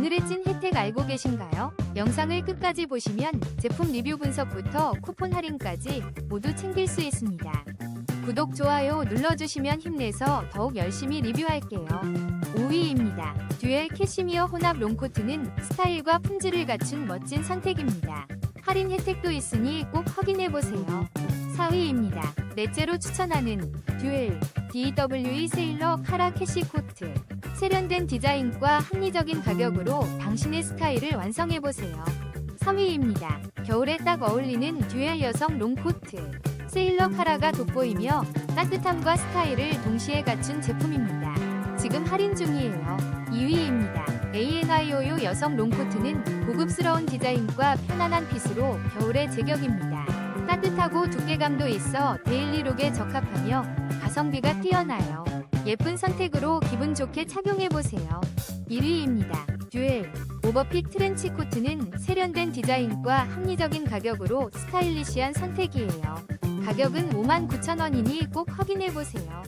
오늘의 찐 혜택 알고 계신가요? 영상을 끝까지 보시면 제품 리뷰 분석부터 쿠폰 할인까지 모두 챙길 수 있습니다. 구독, 좋아요 눌러주시면 힘내서 더욱 열심히 리뷰할게요. 5위입니다. 듀얼 캐시미어 혼합 롱코트는 스타일과 품질을 갖춘 멋진 선택입니다. 할인 혜택도 있으니 꼭 확인해보세요. 4위입니다. 넷째로 추천하는 듀얼 DWE 세일러 카라 캐시 코트. 세련된 디자인과 합리적인 가격으로 당신의 스타일을 완성해보세요. 3위입니다. 겨울에 딱 어울리는 듀얼 여성 롱코트. 세일러 카라가 돋보이며 따뜻함과 스타일을 동시에 갖춘 제품입니다. 지금 할인 중이에요. 2위입니다. ANIO요 여성 롱코트는 고급스러운 디자인과 편안한 핏으로 겨울의 제격입니다. 따뜻하고 두께감도 있어 데일리룩에 적합하며 가성비가 뛰어나요. 예쁜 선택으로 기분 좋게 착용해보세요. 1위입니다. 듀얼 오버핏 트렌치 코트는 세련된 디자인과 합리적인 가격으로 스타일리시한 선택이에요. 가격은 59,000원이니 꼭 확인해보세요.